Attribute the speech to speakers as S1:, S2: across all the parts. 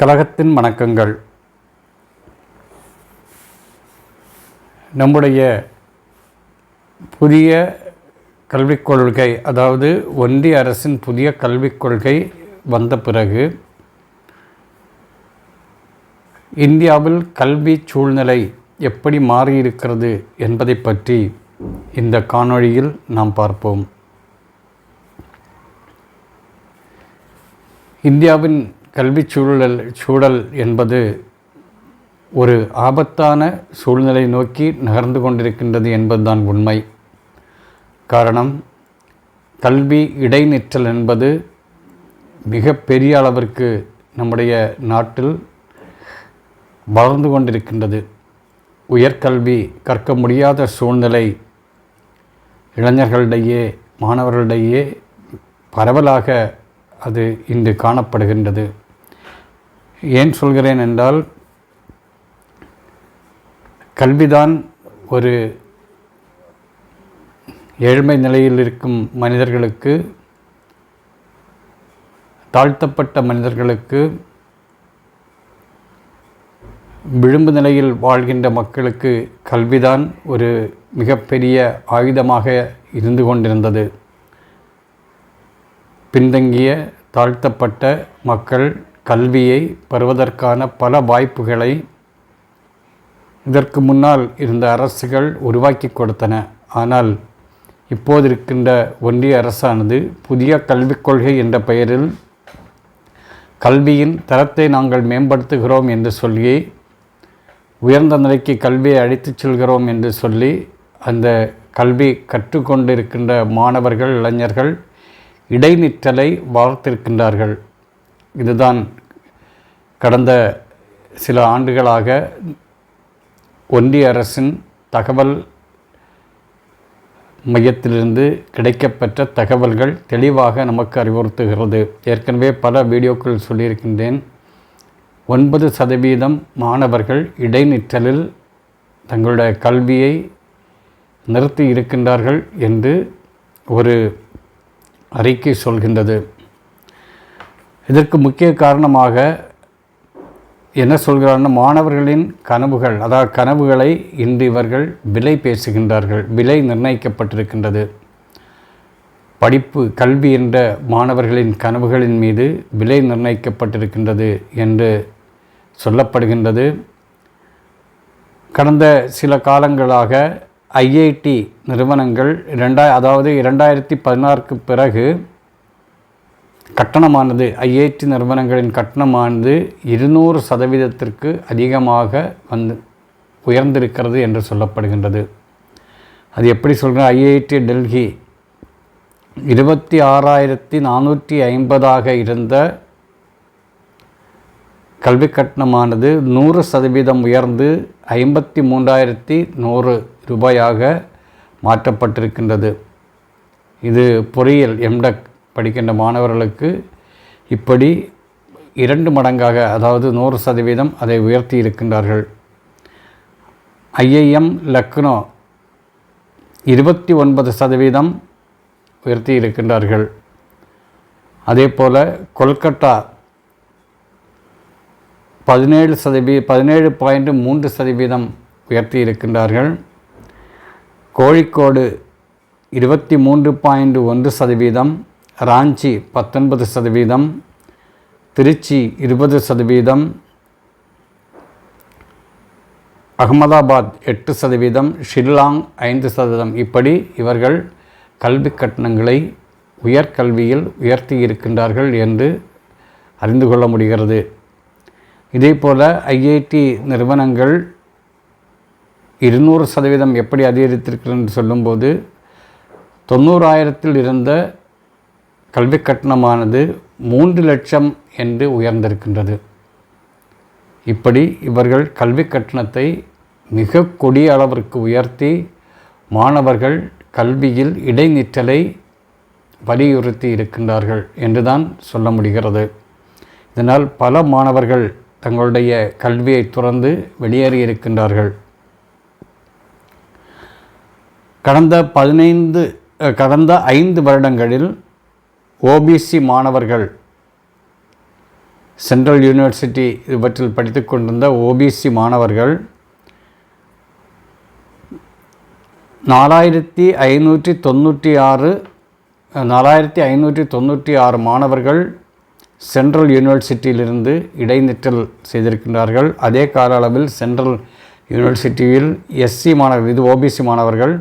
S1: கழகத்தின் வணக்கங்கள். நம்முடைய புதிய கல்விக் கொள்கை அதாவது ஒன்றிய அரசின் புதிய கல்விக் கொள்கை வந்த பிறகு இந்தியாவில் கல்வி சூழ்நிலை எப்படி மாறியிருக்கிறது என்பதை பற்றி இந்த காணொளியில் நாம் பார்ப்போம். இந்தியாவின் கல்வி சூழல் சூழல் என்பது ஒரு ஆபத்தான சூழ்நிலை நோக்கி நகர்ந்து கொண்டிருக்கின்றது என்பதுதான் உண்மை. காரணம் கல்வி இடைநிற்றல் என்பது மிக பெரிய அளவிற்கு நம்முடைய நாட்டில் வளர்ந்து கொண்டிருக்கின்றது. உயர்கல்வி கற்க முடியாத சூழ்நிலை இளைஞர்களிடையே மாணவர்களிடையே பரவலாக அது இன்று காணப்படுகின்றது. ஏன் சொல்கிறேன் என்றால் கல்விதான் ஒரு ஏழ்மை நிலையில் இருக்கும் மனிதர்களுக்கு தாழ்த்தப்பட்ட மனிதர்களுக்கு விளிம்பு நிலையில் வாழ்கின்ற மக்களுக்கு கல்விதான் ஒரு மிகப்பெரிய ஆயுதமாக இருந்து கொண்டிருந்தது. பின்தங்கிய தாழ்த்தப்பட்ட மக்கள் கல்வியை பெறுவதற்கான பல வாய்ப்புகளை இதற்கு முன்னால் இருந்த அரசுகள் உருவாக்கி கொடுத்தன. ஆனால் இப்போது இருக்கின்ற ஒன்றிய அரசானது புதிய கல்விக் கொள்கை என்ற பெயரில் கல்வியின் தரத்தை நாங்கள் மேம்படுத்துகிறோம் என்று சொல்லி உயர்ந்த நிலைக்கு கல்வியை அழைத்துச் செல்கிறோம் என்று சொல்லி அந்த கல்வி கற்றுக்கொண்டிருக்கின்ற மாணவர்கள் இளைஞர்கள் இடைநிற்றலை வளர்த்திருக்கின்றார்கள். இதுதான் கடந்த சில ஆண்டுகளாக ஒன்றிய அரசின் தகவல் மையத்திலிருந்து கிடைக்கப்பெற்ற தகவல்கள் தெளிவாக நமக்கு அறிவுறுத்துகிறது. ஏற்கனவே பல வீடியோக்கள் சொல்லியிருக்கின்றேன். ஒன்பது சதவீதம் மாணவர்கள் இடைநிற்றலில் தங்களுடைய கல்வியை நிறுத்தி இருக்கின்றார்கள் என்று ஒரு அறிக்கை சொல்கின்றது. இதற்கு முக்கிய காரணமாக என்ன சொல்கிறார்கள் மாணவர்களின் கனவுகள் அதாவது கனவுகளை இன்று இவர்கள் விலை பேசுகின்றார்கள் விலை நிர்ணயிக்கப்பட்டிருக்கின்றது. படிப்பு கல்வி என்ற மாணவர்களின் கனவுகளின் மீது விலை நிர்ணயிக்கப்பட்டிருக்கின்றது என்று சொல்லப்படுகின்றது. கடந்த சில காலங்களாக ஐஐடி நிறுவனங்கள் இரண்டாய் அதாவது இரண்டாயிரத்தி பதினாறுக்கு பிறகு கட்டணமானது ஐஐடி நிறுவனங்களின் கட்டணமானது இருநூறு சதவீதத்திற்கு அதிகமாக வந்து உயர்ந்திருக்கிறது என்று சொல்லப்படுகின்றது. அது எப்படி சொல்கிற ஐஐடி டெல்லி இருபத்தி ஆறாயிரத்தி நானூற்றி ஐம்பதாக இருந்த கல்வி கட்டணமானது நூறு சதவீதம் உயர்ந்து ஐம்பத்தி மூன்றாயிரத்தி நூறு ரூபாயாக மாற்றப்பட்டிருக்கின்றது. இது பொறியியல் எம்டெக் படிக்கின்ற மாணவர்களுக்கு இப்படி இரண்டு மடங்காக அதாவது நூறு சதவீதம் அதை உயர்த்தி இருக்கின்றார்கள். ஐஐஎம் லக்னோ இருபத்தி ஒன்பது சதவீதம் உயர்த்தி இருக்கின்றார்கள். அதே போல் கொல்கட்டா பதினேழு சதவீ பதினேழு பாயிண்ட் மூன்று சதவீதம் உயர்த்தி இருக்கின்றார்கள். கோழிக்கோடு இருபத்தி மூன்று பாயிண்ட் ஒன்று சதவீதம் ராஞ்சி பத்தொன்பது சதவீதம் திருச்சி இருபது சதவீதம் அகமதாபாத் எட்டு சதவீதம் ஷில்லாங் ஐந்து சதவீதம். இப்படி இவர்கள் கல்வி கட்டணங்களை உயர்கல்வியில் உயர்த்தி இருக்கின்றார்கள் என்று அறிந்து கொள்ள முடிகிறது. இதேபோல் ஐஐடி நிறுவனங்கள் இருநூறு சதவீதம் எப்படி அதிகரித்திருக்கிறது என்று சொல்லும்போது தொண்ணூறாயிரத்தில் இருந்த கல்வி கட்டணமானது மூன்று லட்சம் என்று உயர்ந்திருக்கின்றது. இப்படி இவர்கள் கல்வி கட்டணத்தை மிக கொடிய அளவிற்கு உயர்த்தி மாணவர்கள் கல்வியில் இடைநிற்றலை வலியுறுத்தி இருக்கின்றார்கள் என்றுதான் சொல்ல முடிகிறது. இதனால் பல மாணவர்கள் தங்களுடைய கல்வியை துறந்து வெளியேறி இருக்கின்றார்கள். கடந்த பதினைந்து கடந்த ஐந்து வருடங்களில் ஓபிசி மாணவர்கள் சென்ட்ரல் யூனிவர்சிட்டி இவற்றில் படித்து கொண்டிருந்த ஓபிசி மாணவர்கள் நாலாயிரத்தி ஐநூற்றி தொண்ணூற்றி ஆறு நாலாயிரத்தி ஐநூற்றி தொண்ணூற்றி ஆறு மாணவர்கள் சென்ட்ரல் யூனிவர்சிட்டியிலிருந்து இடைநிற்றல் செய்திருக்கின்றார்கள். அதே கால அளவில் சென்ட்ரல் யூனிவர்சிட்டியில் எஸ்சி மாணவர்கள் இது ஓபிசி மாணவர்கள்.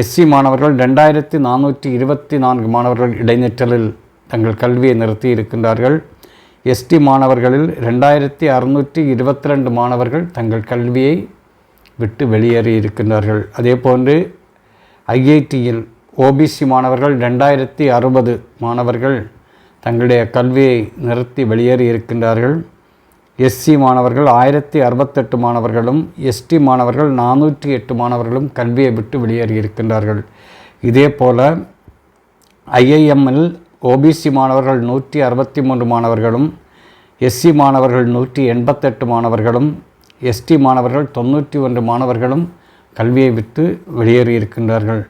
S1: எஸ்சி மாணவர்கள் ரெண்டாயிரத்தி நானூற்றி இருபத்தி நான்கு மாணவர்கள் இடைநிற்றலில் தங்கள் கல்வியை நிறுத்தி இருக்கின்றார்கள். எஸ்டி மாணவர்களில் ரெண்டாயிரத்தி அறுநூற்றி இருபத்தி ரெண்டு மாணவர்கள் தங்கள் கல்வியை விட்டு வெளியேறி இருக்கின்றார்கள். அதே போன்று ஐஐடியில் ஓபிசி மாணவர்கள் ரெண்டாயிரத்தி அறுபது மாணவர்கள் தங்களுடைய கல்வியை நிறுத்தி வெளியேறி இருக்கின்றார்கள். எஸ்சி மாணவர்கள் ஆயிரத்தி அறுபத்தெட்டு மாணவர்களும் எஸ்டி மாணவர்கள் நானூற்றி எட்டு மாணவர்களும் கல்வியை விட்டு வெளியேறி இருக்கின்றார்கள். இதே போல் ஐஐஎம்எல் ஓபிசி மாணவர்கள் நூற்றி அறுபத்தி மூன்று மாணவர்களும் எஸ்சி மாணவர்கள் நூற்றி எண்பத்தெட்டு மாணவர்களும் எஸ்டி மாணவர்கள் தொண்ணூற்றி ஒன்று மாணவர்களும் கல்வியை விட்டு வெளியேறி இருக்கின்றார்கள்.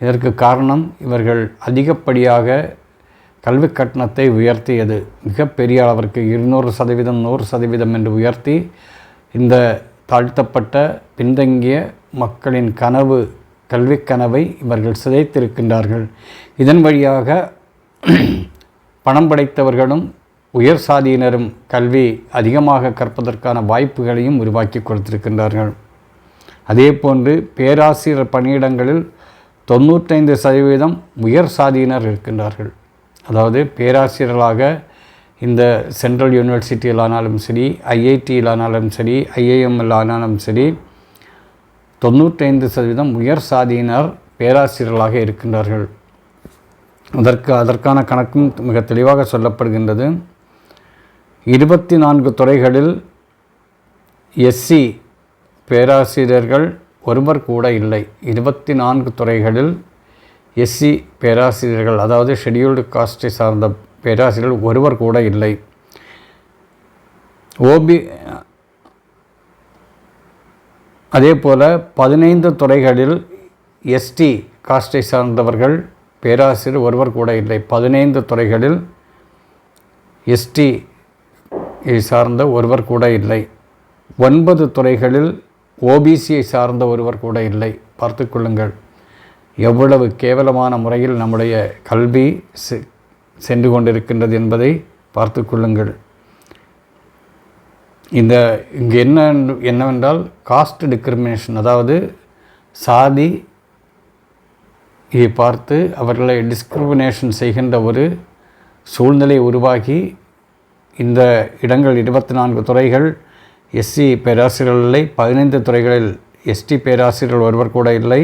S1: இதற்கு காரணம் இவர்கள் அதிகப்படியாக கல்வி கட்டணத்தை உயர்த்தியது. மிகப்பெரிய அளவிற்கு இருநூறு சதவீதம் நூறு சதவீதம் என்று உயர்த்தி இந்த தாழ்த்தப்பட்ட பின்தங்கிய மக்களின் கனவு கல்வி கனவை இவர்கள் சிதைத்திருக்கின்றார்கள். இதன் வழியாக பணம் படைத்தவர்களும் உயர் சாதியினரும் கல்வி அதிகமாக கற்பதற்கான வாய்ப்புகளையும் உருவாக்கி கொடுத்திருக்கின்றார்கள். அதே போன்று பேராசிரியர் பணியிடங்களில் தொண்ணூற்றைந்து சதவீதம் உயர் சாதியினர் இருக்கின்றார்கள். அதாவது பேராசிரியர்களாக இந்த சென்ட்ரல் யூனிவர்சிட்டியில் ஆனாலும் சரி ஐஐடியில் ஆனாலும் சரி ஐஏஎம்எல் ஆனாலும் சரி தொண்ணூற்றைந்து சதவீதம் உயர் சாதியினர் பேராசிரியர்களாக இருக்கின்றார்கள். அதற்கு அதற்கான கணக்கும் மிக தெளிவாக சொல்லப்படுகின்றது. இருபத்தி நான்கு துறைகளில் எஸ்சி பேராசிரியர்கள் ஒருவர் கூட இல்லை. இருபத்தி நான்கு துறைகளில் எஸ்சி பேராசிரியர்கள் அதாவது ஷெடியூல்டு காஸ்டை சார்ந்த பேராசிரியர்கள் ஒருவர் கூட இல்லை. ஓபி அதே போல் பதினைந்து துறைகளில் எஸ்டி காஸ்டை சார்ந்தவர்கள் பேராசிரியர் ஒருவர் கூட இல்லை. பதினைந்து துறைகளில் எஸ்டி சார்ந்த ஒருவர் கூட இல்லை. ஒன்பது துறைகளில் ஓபிசியை சார்ந்த ஒருவர் கூட இல்லை. பார்த்து கொள்ளுங்கள். எவ்வளவு கேவலமான முறையில் நம்முடைய கல்வி சென்று கொண்டிருக்கின்றது என்பதை பார்த்து கொள்ளுங்கள். இந்த இங்கே என்ன என்னவென்றால் காஸ்ட் டிஸ்கிரிமினேஷன் அதாவது சாதி இதை பார்த்து அவர்களை டிஸ்கிரிமினேஷன் செய்கின்ற ஒரு சூழ்நிலை உருவாகி இந்த இடங்கள் இருபத்தி நான்கு துறைகள் எஸ்சி பேராசிரியர்கள் இல்லை பதினைந்து துறைகளில் எஸ்டி பேராசிரியர்கள் ஒருவர் கூட இல்லை.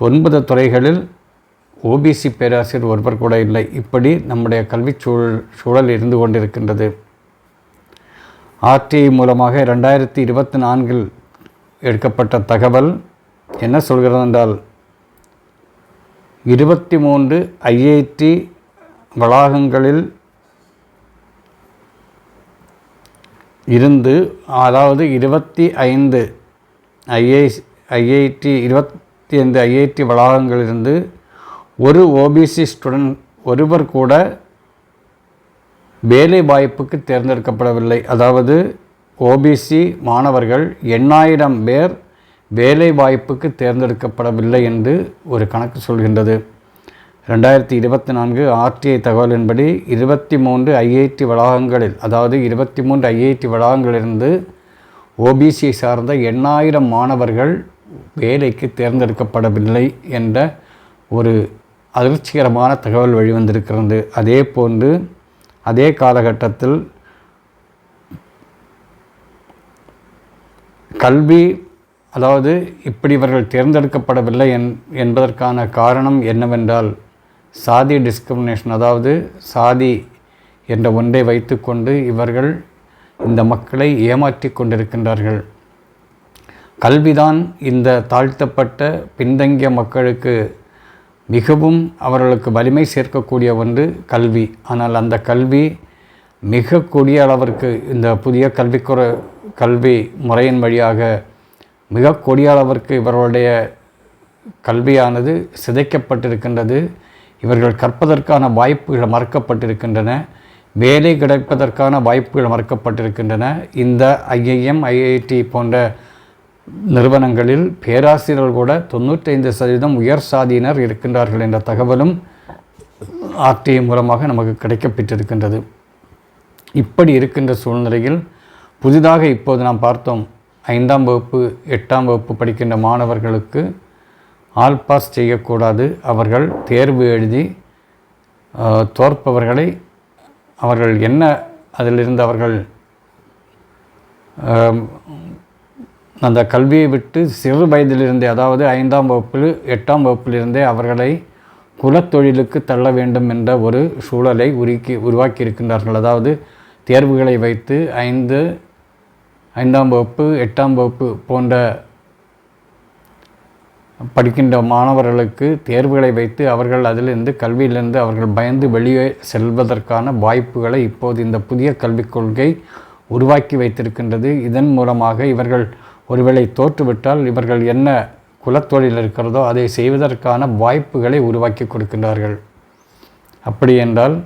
S1: ஒன்பது துறைகளில் ஓபிசி பேராசிரியர் ஒருவர் கூட இல்லை. இப்படி நம்முடைய கல்வி சூழல் சூழல் இருந்து கொண்டிருக்கின்றது. ஆர்டிஐ மூலமாக ரெண்டாயிரத்தி இருபத்தி நான்கில் எடுக்கப்பட்ட தகவல் என்ன சொல்கிறது என்றால் இருபத்தி மூன்று ஐஐடி வளாகங்களில் இருந்து அதாவது இருபத்தி ஐந்து ஐஐ ஐஐடி இருபத் இந்த ஐந்து ஐஐடி வளாகங்களிலிருந்து ஒரு ஓபிசி ஸ்டூடெண்ட் ஒருவர் கூட வேலை வாய்ப்புக்கு தேர்ந்தெடுக்கப்படவில்லை. அதாவது ஓபிசி மாணவர்கள் எண்ணாயிரம் பேர் வேலை வாய்ப்புக்கு தேர்ந்தெடுக்கப்படவில்லை என்று ஒரு கணக்கு சொல்கின்றது. ரெண்டாயிரத்தி இருபத்தி நான்கு ஆர்டிஐ தகவலின்படி இருபத்தி மூன்று ஐஐடி வளாகங்களில் அதாவது இருபத்தி மூன்று ஐஐடி வளாகங்களிலிருந்து ஓபிசியை சார்ந்த எண்ணாயிரம் மாணவர்கள் வேலைக்கு தேர்ந்தெடுக்கப்படவில்லை என்ற ஒரு அதிர்ச்சிகரமான தகவல் வெளிவந்திருக்கிறது. அதே போன்று அதே காலகட்டத்தில் கல்வி அதாவது இப்படி இவர்கள் தேர்ந்தெடுக்கப்படவில்லை என் என்பதற்கான காரணம் என்னவென்றால் சாதி டிஸ்கிரிமினேஷன் அதாவது சாதி என்ற ஒன்றை வைத்துக்கொண்டு இவர்கள் இந்த மக்களை ஏமாற்றி கொண்டிருக்கின்றார்கள். கல்விதான் இந்த தாழ்த்தப்பட்ட பின்தங்கிய மக்களுக்கு மிகவும் அவர்களுக்கு வலிமை சேர்க்கக்கூடிய ஒன்று கல்வி. ஆனால் அந்த கல்வி மிக கூடிய அளவிற்கு இந்த புதிய கல்விக்குற கல்வி முறையின் வழியாக மிக கொடிய அளவிற்கு இவர்களுடைய கல்வியானது சிதைக்கப்பட்டிருக்கின்றது. இவர்கள் கற்பதற்கான வாய்ப்புகள் மறுக்கப்பட்டிருக்கின்றன. வேலை கிடைப்பதற்கான வாய்ப்புகள் மறுக்கப்பட்டிருக்கின்றன. இந்த ஐஐஎம் ஐஐடி போன்ற நிறுவனங்களில் பேராசிரியர்கள் கூட தொண்ணூற்றைந்து சதவீதம் உயர் சாதியினர் இருக்கின்றார்கள் என்ற தகவலும் ஆர்டிஐ மூலமாக நமக்கு கிடைக்கப்பெற்றிருக்கின்றது. இப்படி இருக்கின்ற சூழ்நிலையில் புதிதாக இப்போது நாம் பார்த்தோம் ஐந்தாம் வகுப்பு எட்டாம் வகுப்பு படிக்கின்ற மாணவர்களுக்கு ஆல் பாஸ் செய்யக்கூடாது. அவர்கள் தேர்வு எழுதி தோற்பவர்களை அவர்கள் என்ன அதிலிருந்து அவர்கள் அந்த கல்வியை விட்டு சிறு வயதிலிருந்தே அதாவது ஐந்தாம் வகுப்பில் எட்டாம் வகுப்பிலிருந்தே அவர்களை குலத்தொழிலுக்கு தள்ள வேண்டும் என்ற ஒரு சூழலை உருக்கி உருவாக்கியிருக்கின்றார்கள். அதாவது தேர்வுகளை வைத்து ஐந்து ஐந்தாம் வகுப்பு எட்டாம் வகுப்பு போன்ற படிக்கின்ற மாணவர்களுக்கு தேர்வுகளை வைத்து அவர்கள் அதிலிருந்து கல்வியிலிருந்து அவர்கள் பயந்து வெளியே செல்வதற்கான வாய்ப்புகளை இப்போது இந்த புதிய கல்விக் கொள்கை உருவாக்கி வைத்திருக்கின்றது. இதன் மூலமாக இவர்கள் ஒருவேளை தோற்றுவிட்டால் இவர்கள் என்ன குலத்தொழில் இருக்கிறதோ அதை செய்வதற்கான வாய்ப்புகளை உருவாக்கி கொடுக்கின்றார்கள். அப்படி என்றால்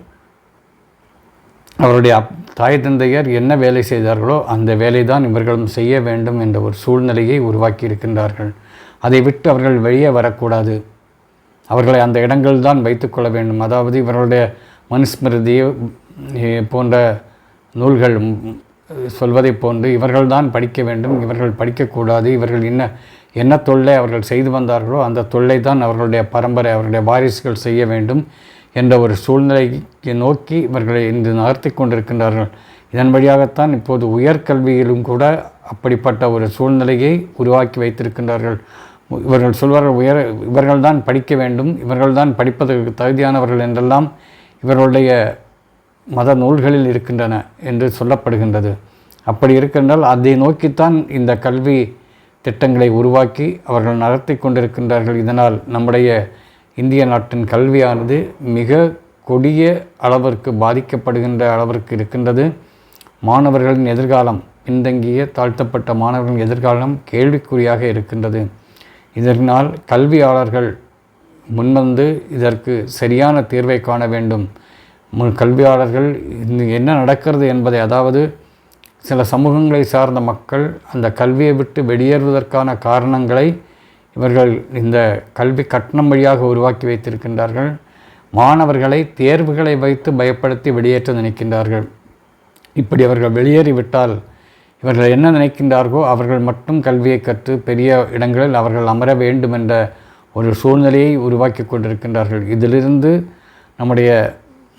S1: அவருடைய தாய் தந்தையர் என்ன வேலை செய்தார்களோ அந்த வேலை தான் இவர்களும் செய்ய வேண்டும் என்ற ஒரு சூழ்நிலையை உருவாக்கி இருக்கின்றார்கள். அதை விட்டு அவர்கள் வெளியே வரக்கூடாது. அவர்களை அந்த இடங்கள் தான் வைத்துக்கொள்ள வேண்டும். அதாவது இவர்களுடைய மனுஸ்மிருதி போன்ற நூல்கள் சொல்வதை போன்று இவர்கள்தான் படிக்க வேண்டும் இவர்கள் படிக்கக்கூடாது இவர்கள் என்ன என்ன தொல்லை அவர்கள் செய்து வந்தார்களோ அந்த தொல்லை தான் அவர்களுடைய பரம்பரை அவர்களுடைய வாரிசுகள் செய்ய வேண்டும் என்ற ஒரு சூழ்நிலைக்கு நோக்கி இவர்களை இன்று நகர்த்தி கொண்டிருக்கின்றார்கள். இதன் வழியாகத்தான் இப்போது உயர்கல்வியிலும் கூட அப்படிப்பட்ட ஒரு சூழ்நிலையை உருவாக்கி வைத்திருக்கின்றார்கள். இவர்கள் சொல்வார்கள் உயர் இவர்கள்தான் படிக்க வேண்டும் இவர்கள்தான் படிப்பதற்கு தகுதியானவர்கள் என்றெல்லாம் இவர்களுடைய மத நூல்களில் இருக்கின்றன என்று சொல்லப்படுகின்றது. அப்படி இருக்கின்றால் அதை நோக்கித்தான் இந்த கல்வி திட்டங்களை உருவாக்கி அவர்கள் நடத்தி கொண்டிருக்கின்றார்கள். இதனால் நம்முடைய இந்திய நாட்டின் கல்வியானது மிக கொடிய அளவிற்கு பாதிக்கப்படுகின்ற அளவிற்கு இருக்கின்றது. மாணவர்களின் எதிர்காலம் பின்தங்கிய தாழ்த்தப்பட்ட மாணவர்களின் எதிர்காலம் கேள்விக்குறியாக இருக்கின்றது. இதனால் கல்வியாளர்கள் முன்வந்து இதற்கு சரியான தீர்வை காண வேண்டும். கல்வியாளர்கள் என்ன நடக்கிறது என்பதை அதாவது சில சமூகங்களை சார்ந்த மக்கள் அந்த கல்வியை விட்டு வெளியேறுவதற்கான காரணங்களை இவர்கள் இந்த கல்வி கட்டணம் வழியாக உருவாக்கி வைத்திருக்கின்றார்கள். மாணவர்களை தேர்வுகளை வைத்து பயப்படுத்தி வெளியேற்ற நினைக்கின்றார்கள். இப்படி அவர்கள் வெளியேறிவிட்டால் இவர்கள் என்ன நினைக்கின்றார்களோ அவர்கள் மட்டும் கல்வியை கற்று பெரிய இடங்களில் அவர்கள் அமர வேண்டும் என்ற ஒரு சூழ்நிலையை உருவாக்கி கொண்டிருக்கின்றார்கள். இதிலிருந்து நம்முடைய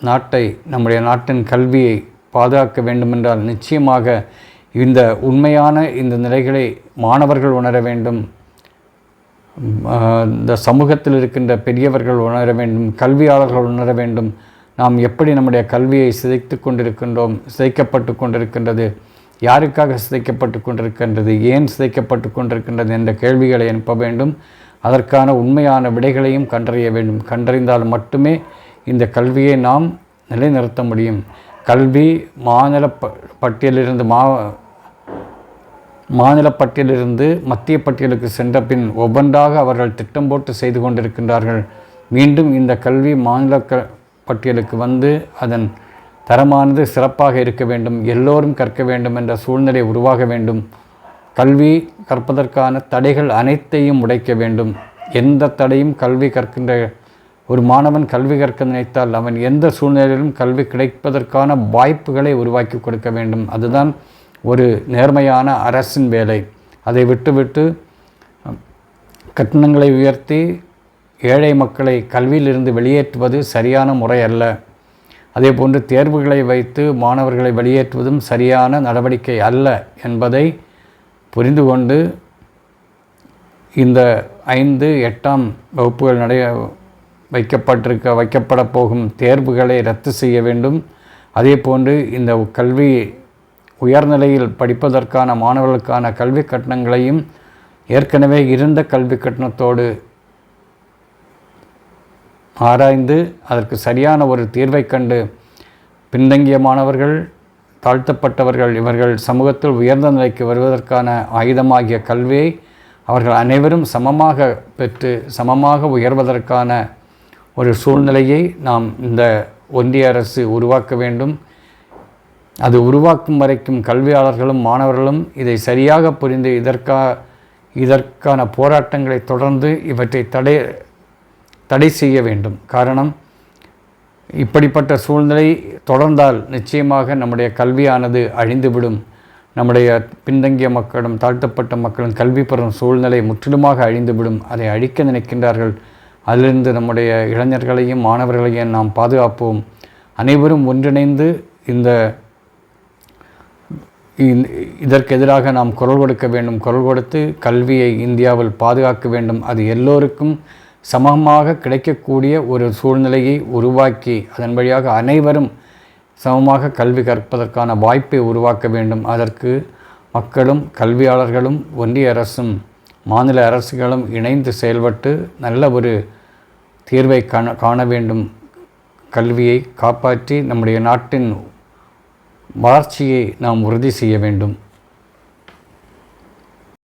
S1: நாட்டை நம்முடைய நாட்டின் கல்வியை பாதுகாக்க வேண்டுமென்றால் நிச்சயமாக இந்த உண்மையான இந்த நிலைகளை மாணவர்கள் உணர வேண்டும். இந்த சமூகத்தில் இருக்கின்ற பெரியவர்கள் உணர வேண்டும் கல்வியாளர்கள் உணர வேண்டும். நாம் எப்படி நம்முடைய கல்வியை சிதைத்து கொண்டிருக்கின்றோம் சிதைக்கப்பட்டு கொண்டிருக்கின்றது யாருக்காக சிதைக்கப்பட்டு கொண்டிருக்கின்றது ஏன் சிதைக்கப்பட்டு கொண்டிருக்கின்றது என்ற கேள்விகளை அனுப்ப வேண்டும். அதற்கான உண்மையான விடைகளையும் கண்டறிய வேண்டும். கண்டறிந்தால் மட்டுமே இந்த கல்வியை நாம் நிலைநிறுத்த முடியும். கல்வி மாநில ப பட்டியலிருந்து மா மாநில பட்டியலிருந்து மத்திய பட்டியலுக்கு சென்ற பின் ஒவ்வொன்றாக அவர்கள் திட்டம் போட்டு செய்து கொண்டிருக்கின்றார்கள். மீண்டும் இந்த கல்வி மாநில க பட்டியலுக்கு வந்து அதன் தரமானது சிறப்பாக இருக்க வேண்டும். எல்லோரும் கற்க வேண்டும் என்ற சூழ்நிலை உருவாக வேண்டும். கல்வி கற்பதற்கான தடைகள் அனைத்தையும் உடைக்க வேண்டும். எந்த தடையும் கல்வி கற்கின்ற ஒரு மாணவன் கல்வி கற்க நினைத்தால் அவன் எந்த சூழ்நிலையிலும் கல்வி கிடைப்பதற்கான வாய்ப்புகளை உருவாக்கி கொடுக்க வேண்டும். அதுதான் ஒரு நேர்மையான அரசின் வேலை. அதை விட்டுவிட்டு கட்டணங்களை உயர்த்தி ஏழை மக்களை கல்வியிலிருந்து வெளியேற்றுவது சரியான முறை அல்ல. அதே போன்று தேர்வுகளை வைத்து மாணவர்களை வெளியேற்றுவதும் சரியான நடவடிக்கை அல்ல என்பதை புரிந்து கொண்டு இந்த ஐந்து எட்டாம் வகுப்புகள் நடைய வைக்கப்பட்டிருக்க வைக்கப்பட போகும் தேர்வுகளை ரத்து செய்ய வேண்டும். அதே போன்று இந்த கல்வி உயர்நிலையில் படிப்பதற்கான மாணவர்களுக்கான கல்வி கட்டணங்களையும் ஏற்கனவே இருந்த கல்வி கட்டணத்தோடு ஆராய்ந்து அதற்கு சரியான ஒரு தீர்வை கண்டு பின்தங்கிய மாணவர்கள் தாழ்த்தப்பட்டவர்கள் இவர்கள் சமூகத்தில் உயர்ந்த நிலைக்கு வருவதற்கான ஆயுதமாகிய கல்வியை அவர்கள் அனைவரும் சமமாக பெற்று சமமாக உயர்வதற்கான ஒரு சூழ்நிலையை நாம் இந்த ஒன்றிய அரசு உருவாக்க வேண்டும். அது உருவாக்கும் வரைக்கும் கல்வியாளர்களும் மாணவர்களும் இதை சரியாக புரிந்து இதற்கா இதற்கான போராட்டங்களை தொடர்ந்து இவற்றை தடை தடை செய்ய வேண்டும். காரணம் இப்படிப்பட்ட சூழ்நிலை தொடர்ந்தால் நிச்சயமாக நம்முடைய கல்வியானது அழிந்துவிடும். நம்முடைய பின்தங்கிய மக்களும் தாழ்த்தப்பட்ட மக்களும் கல்வி பெறும் சூழ்நிலை முற்றிலுமாக அழிந்துவிடும். அதை அழிக்க நினைக்கின்றார்கள். அதிலிருந்து நம்முடைய இளைஞர்களையும் மாணவர்களையும் நாம் பாதுகாப்போம். அனைவரும் ஒன்றிணைந்து இந்த இதற்கு எதிராக நாம் குரல் கொடுக்க வேண்டும். குரல் கொடுத்து கல்வியை இந்தியாவில் பாதுகாக்க வேண்டும். அது எல்லோருக்கும் சமமாக கிடைக்கக்கூடிய ஒரு சூழ்நிலையை உருவாக்கி அதன் வழியாக அனைவரும் சமமாக கல்வி கற்பதற்கான வாய்ப்பை உருவாக்க வேண்டும். அதற்கு மக்களும் கல்வியாளர்களும் ஒன்றிய அரசும் மாநில அரசுகளும் இணைந்து செயல்பட்டு நல்ல ஒரு தீர்வை காண காண வேண்டும். கல்வியை காப்பாற்றி நம்முடைய நாட்டின் வளர்ச்சியை நாம் உறுதி செய்ய வேண்டும்.